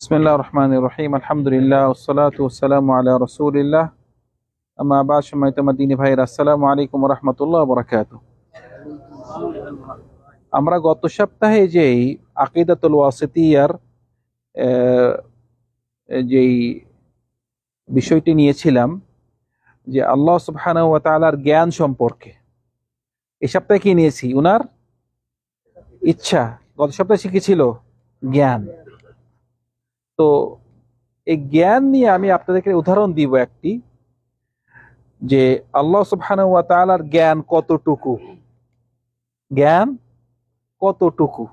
বিসমিল্লাহ রহমান রহিম আলহামদুলিল্লাহ ওসলাত ওসালাম আল্লাহ রসুলিল্লাহ আমা বা আমরা গত সপ্তাহে যেই আকিদাতুল ওয়াসিতিয়ার যেই বিষয়টি নিয়েছিলাম যে আল্লাহ সুবহানাহু ওয়া তাআলার জ্ঞান সম্পর্কে। এই সপ্তাহে কি নিয়েছি? উনার ইচ্ছা, গত সপ্তাহে শিখেছিল জ্ঞান। তো এই জ্ঞান নিয়ে আমি আপনাদেরকে উদাহরণ দিব একটি, যে আল্লাহ ওয়া জ্ঞান কতটুকু? জ্ঞান কতটুকু?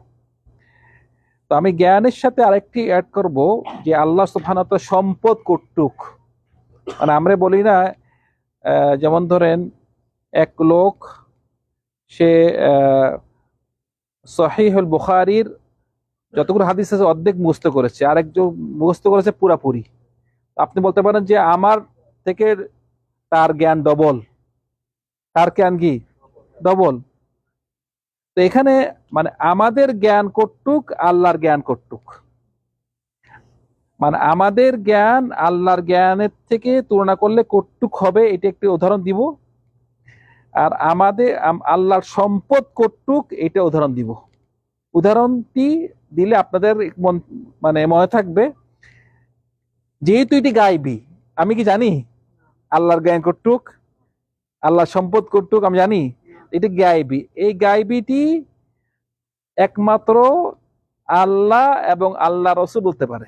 তো আমি জ্ঞানের সাথে আরেকটি অ্যাড করব, যে আল্লাহ সুবহানাহু সম্পদ কটুক মানে আমরা বলি না যেমন ধরেন, এক লোক, সে সহিহুল বুখারীর যতগুলো হাদিস আছে অর্ধেক মুস্ত করেছে আর একজন মুখস্থ করেছে পুরাপুরি। আপনি বলতে পারেন যে আমার থেকে তার জ্ঞান ডবল। তার জ্ঞান কি? ডবল। তো এখানে মানে আমাদের জ্ঞান কটুক আল্লাহর জ্ঞান কটুক মানে আমাদের জ্ঞান আল্লাহর জ্ঞানের থেকে তুলনা করলে কটুক হবে, এটা একটি উদাহরণ দিব। আর আমাদের আল্লাহর সম্পদ কটুক এটা উদাহরণ দিব। উদাহরণটি দিলে আপনাদের মন- মানে থাকবে, যেহেতু এটি গাইবি, আমি কি জানি? আল্লাহর জ্ঞান কটুক আল্লাহর সম্পদ কটুক আমি জানি? এটি গাইবি। এই গাইবিটি একমাত্র আল্লাহ এবং আল্লাহ রসুল বলতে পারে।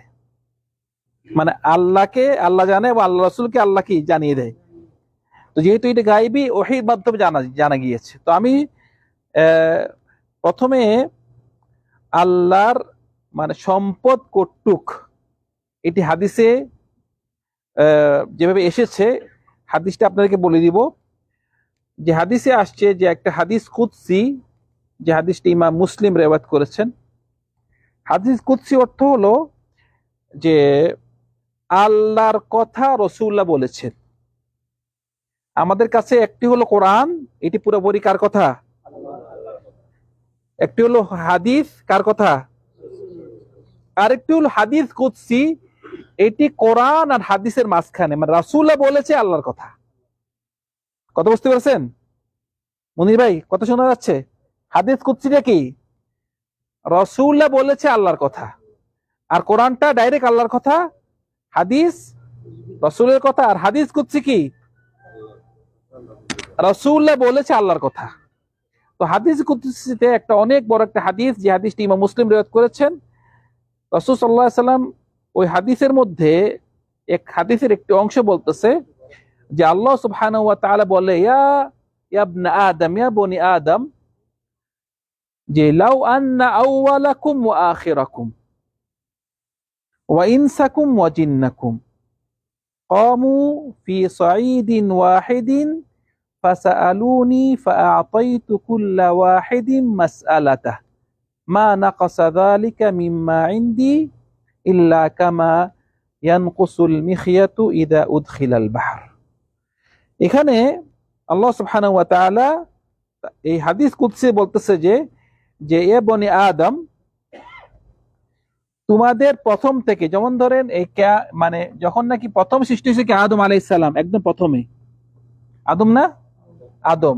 মানে আল্লাহকে আল্লাহ জানে এবং আল্লাহ রসুলকে আল্লাহ কি জানিয়ে দেয়? তো যেহেতু এটা গাইবি ওহির মাধ্যমে জানা জানা গিয়েছে। তো আমি প্রথমে আল্লাহর মানে সম্পদ কটুক, এটি হাদিসে যেভাবে এসেছে, হাদিসটা আপনাদেরকে বলে দিব। যে হাদিসে আসছে যে একটা হাদিস কুৎসি যে হাদিসটি ইমাম মুসলিম রেওয়াত করেছেন। হাদিস কুৎসি অর্থ হলো যে, আল্লাহর কথা রসুল্লাহ বলেছেন। আমাদের কাছে একটি হলো কোরআন, এটি পুরোপুরি কার কথা? একটি হলো হাদিস, কার কথা? আরেকটি হলো হাদিস কুৎসি এটি কোরআন আর হাদিসের মাঝখানে মানে রাসূলুল্লাহ বলেছে আল্লাহর কথা। কথা বুঝতে পারছেন? মনির ভাই, কথা শোনা যাচ্ছে? হাদিস কুৎসিটা কি? রসুল্লাহ বলেছে আল্লাহর কথা। আর কোরআনটা ডাইরেক্ট আল্লাহর কথা? হাদিস, রসুলের কথা। আর হাদিস কুৎসি কি? রসুল্লাহ বলেছে আল্লাহর কথা। তো হাদিস কুদ্সিতে একটা অনেক বড় একটা হাদিস, যে হাদিসটি ইমাম মুসলিম রেওয়াত করেছেন। রসুল সাল্লাহ সাল্লাম ওই হাদিসের মধ্যে এক হাদিসের একটি অংশ বলতেছে, যে আল্লাহ সুবহানাহু বলে, ইয়া আদম, ইয়া বনি আদম, যে লাউ আন্না আউওয়ালাকুম ওয়া আখিরাকুম, ওয়া ইনসাকুম ওয়া জিন্নাকুম। قاموا في صعيد واحد فسألوني فأعطيت كل واحد مسألته ما نقص ذلك مما عندي إلا كما ينقص المخيط إذا أدخل البحر এখানে আল্লাহ সুবহানাহু ওয়া তাআলা এই হাদিস কুদসি বলতেছে যে যে এ বনি আদম তোমাদের প্রথম থেকে, যেমন ধরেন এই মানে যখন নাকি প্রথম সৃষ্টি হয়েছে আদম আলাইহিস সালাম, একদম প্রথমে। আদম না? আদম।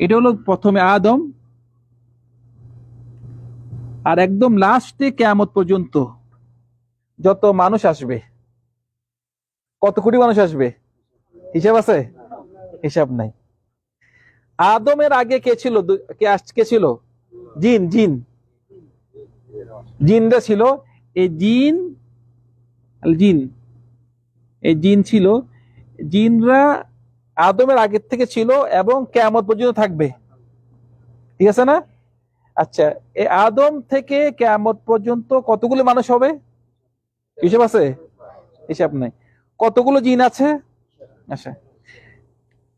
এটা হলো প্রথমে আদম। আর একদম লাস্টে কেয়ামত পর্যন্ত যত মানুষ আসবে, কত কোটি মানুষ আসবে? হিসাব আছে? হিসাব নাই। আদমের আগে কে ছিল? কে ছিল? জিন জিন। জিনরা ছিল, এই জিন জিন, এই জিন ছিল। জিনরা আদমের আগের থেকে ছিল এবং কেয়ামত পর্যন্ত থাকবে। ঠিক আছে না? আচ্ছা এই আদম থেকে কেয়ামত পর্যন্ত কতগুলো মানুষ হবে? হিসাব আছে? হিসাব নাই। কতগুলো জিন আছে? আচ্ছা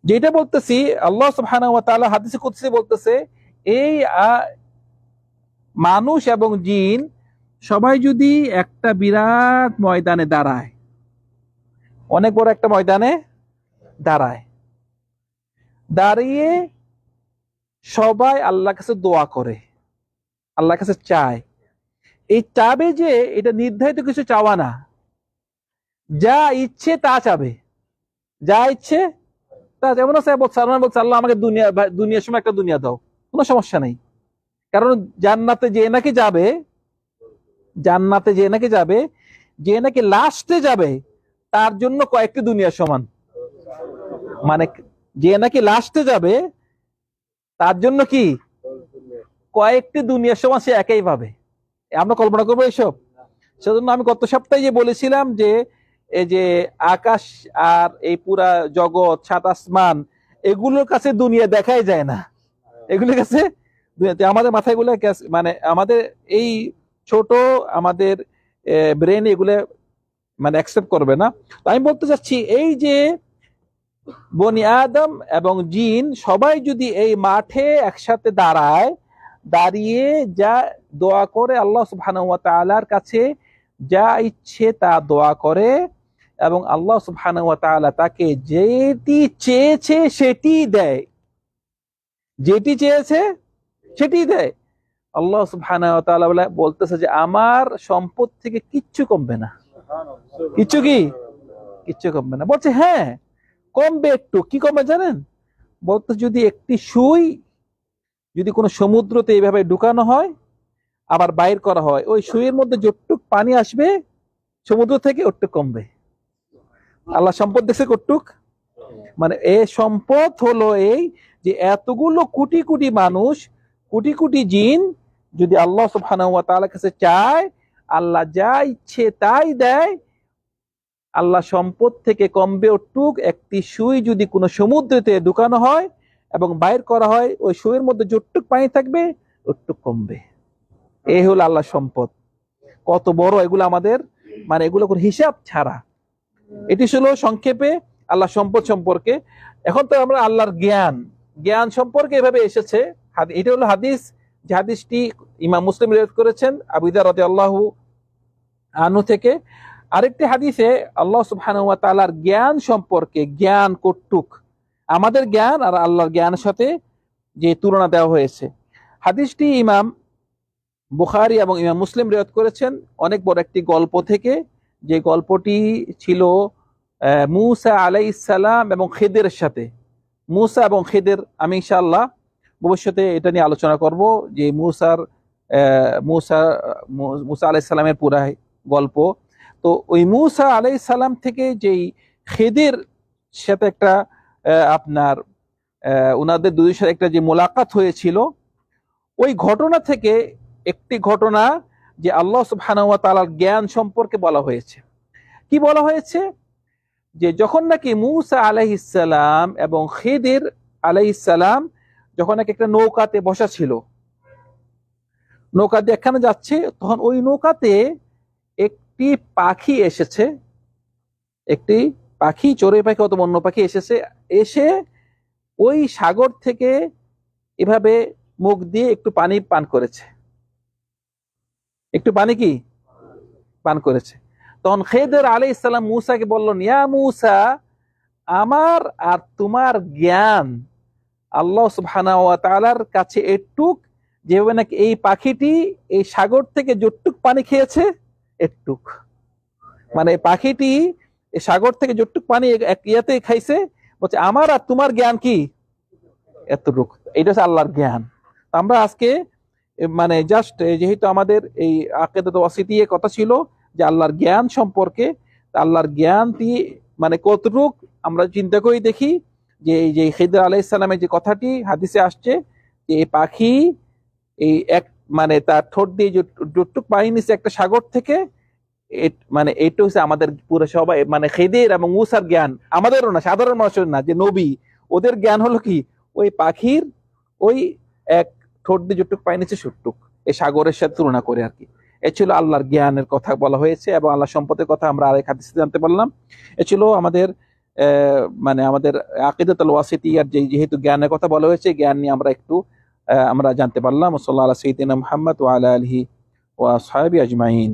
যেটা বলতেছি, আল্লাহ সুবহানাহু ওয়া তাআলা হাদিসে কুদসি বলতেছে, এই মানুষ এবং জিন সবাই যদি একটা বিরাট ময়দানে দাঁড়ায়, অনেক বড় একটা ময়দানে দাঁড়ায়, দাঁড়িয়ে সবাই আল্লাহ কাছে দোয়া করে আল্লাহ কাছে চায়। এই চাবে যে এটা নির্ধারিত কিছু চাওয়া না। যা ইচ্ছে তা চাবে। যা ইচ্ছে তা যেমন আছে বলছে আল্লাহ আমাকে দুনিয়া দুনিয়ার সময় একটা দুনিয়া দাও। কোনো সমস্যা নেই। কারণ জান্নাতে যে নাকি যাবে, জান্নাতে যে নাকি যাবে, যে নাকি লাস্টে যাবে, তার জন্য কয়েকটি দুনিয়া সমান। মানে যে নাকি লাস্টে যাবে, তার জন্য কি? কয়েকটি দুনিয়ার সমান সে একাই পাবে। আমরা কল্পনা করব এইসব সেজন্য আমি গত সপ্তাহে যে বলেছিলাম যে, এই যে আকাশ আর এই পুরা জগৎ, সাত আসমান, এগুলোর কাছে দুনিয়া দেখাই যায় না। এগুলোর কাছে আমাদের মাথায়গুলো মানে আমাদের এই ছোট আমাদের ব্রেন এগুলো মানে অ্যাকসেপ্ট করবে না। আমি বলতে চাচ্ছি, এই যে বনি আদম এবং জিন সবাই যদি এই মাঠে একসাথে দাঁড়ায়, দাঁড়িয়ে যা দোয়া করে আল্লাহ সুবহানাহু কাছে, যা ইচ্ছে তা দোয়া করে এবং আল্লাহ সুবহানাহু তাকে যেটি চেয়েছে সেটি দেয়। যেটি চেয়েছে সেটি দেয়। আল্লাহ সুবহানাহু ওয়া তাআলা বলে বলতেছে যে আমার সম্পদ থেকে কিচ্ছু কমবে না। কিচ্ছু কি? কিচ্ছু কমবে না। বলছে হ্যাঁ কমবে একটু। কি কমবে জানেন? বলতে যদি একটি সুই যদি কোনো সমুদ্রতে এইভাবে ঢুকানো হয় আবার বাইর করা হয় ওই সুইয়ের মধ্যে যতটুক পানি আসবে সমুদ্র থেকে ওটুক কমবে। আল্লাহ সম্পদ দেখছে কটুক মানে এ সম্পদ হলো এই যে এতগুলো কোটি কোটি মানুষ কোটি কোটি জিন যদি আল্লাহ তাআলার কাছে চায়, আল্লাহ যা ইচ্ছে তাই দেয়। আল্লাহ সম্পদ থেকে কমবে ওটুক একটি সুই যদি কোনো সমুদ্রেতে ঢুকানো হয় এবং বাইর করা হয়, ওই সুইয়ের মধ্যে যতটুক পানি থাকবে ওটুক কমবে। এই হলো আল্লাহ সম্পদ। কত বড় এগুলো আমাদের মানে এগুলো কোনো হিসাব ছাড়া। এটি ছিল সংক্ষেপে আল্লাহ সম্পদ সম্পর্কে। এখন তো আমরা আল্লাহর জ্ঞান। জ্ঞান সম্পর্কে এভাবে এসেছে এটা হলো হাদিস, যে হাদিসটি ইমাম মুসলিম রেড করেছেন আবিদা রাতে আল্লাহ আনু থেকে। আরেকটি হাদিসে আল্লাহ সুবহানাহু ওয়া তাআলার জ্ঞান সম্পর্কে, জ্ঞান কটুক আমাদের জ্ঞান আর আল্লাহর জ্ঞানের সাথে যে তুলনা দেওয়া হয়েছে। হাদিসটি ইমাম বুখারী এবং ইমাম মুসলিম রেওয়াত করেছেন। অনেক বড় একটি গল্প থেকে, যে গল্পটি ছিল মুসা মূসা আলাইহিস সালাম এবং খেদের সাথে। মুসা এবং খেদের, আমি ইনশাআল্লাহ ভবিষ্যতে এটা নিয়ে আলোচনা করব যে মুসার মুসা মুসা সালামের পুরা গল্প। তো ওই মুসা আলাইহিস সালাম থেকে যেই খেদের সাথে একটা আপনার ওনাদের দুই সাথে একটা যে মোলাকাত হয়েছিল, ওই ঘটনা থেকে একটি ঘটনা যে আল্লাহ সুবহানাহু ওয়া তাআলার জ্ঞান সম্পর্কে বলা হয়েছে। কি বলা হয়েছে? যে যখন নাকি মুসা আলাইহিস সালাম এবং খেদের আলাইহিস সালাম যখন নাকি একটা নৌকাতে বসা ছিল। নৌকা দিয়ে এখানে যাচ্ছে, তখন ওই নৌকাতে একটি পাখি এসেছে। একটি পাখি, চড়ুই পাখি অথবা অন্য পাখি এসেছে। এসে ওই সাগর থেকে এভাবে মুখ দিয়ে একটু পানি পান করেছে। একটু পানি কি? পান করেছে। তখন খেদের আলী ইসলাম মুসাকে বলল ইয়া মুসা, আমার আর তোমার জ্ঞান আল্লাহ তাআলার কাছে এটুক যেভাবে নাকি এই পাখিটি এই সাগর থেকে যতটুক পানি খেয়েছে এটুক মানে পাখিটি সাগর থেকে যতটুক পানি ইয়াতে খাইছে, বলছে, আমার আর তোমার জ্ঞান কি? এতটুক। এটা হচ্ছে আল্লাহর জ্ঞান। আমরা আজকে মানে জাস্ট যেহেতু আমাদের এই আকেদাত ওয়াসিতিয়ে কথা ছিল যে আল্লাহর জ্ঞান সম্পর্কে আল্লাহর জ্ঞান দিয়ে মানে কতটুক আমরা চিন্তা করি দেখি। যে এই যে খিদর আলাইসালামের যে কথাটি হাদিসে আসছে যে, এই পাখি এই এক মানে তার ঠোঁট দিয়ে যতটুক পানি নিচ্ছে একটা সাগর থেকে মানে এটা হচ্ছে আমাদের পুরো সবাই মানে খেদের এবং মুসার জ্ঞান। আমাদেরও না, সাধারণ মানুষের না, যে নবী, ওদের জ্ঞান হলো কি? ওই পাখির ওই এক ঠোঁট দিয়ে যতটুক পানি নিচ্ছে সুটুক এই সাগরের সাথে তুলনা করে আর কি। এ ছিল আল্লাহর জ্ঞানের কথা বলা হয়েছে এবং আল্লাহ সম্পদের কথা আমরা আরেক হাদিসে জানতে পারলাম। এ ছিল আমাদের মানে আমাদের আকিদাতুল ওয়াসিতিয়ার যে, যেহেতু জ্ঞানের কথা বলা হয়েছে, জ্ঞান নিয়ে আমরা একটু আমরা জানতে পারলাম। সাল্লাহ সঈদিন মোহাম্মদ মুহাম্মদ ওয়া আলা আলিহি ওয়া সাহাবি আজমাইন।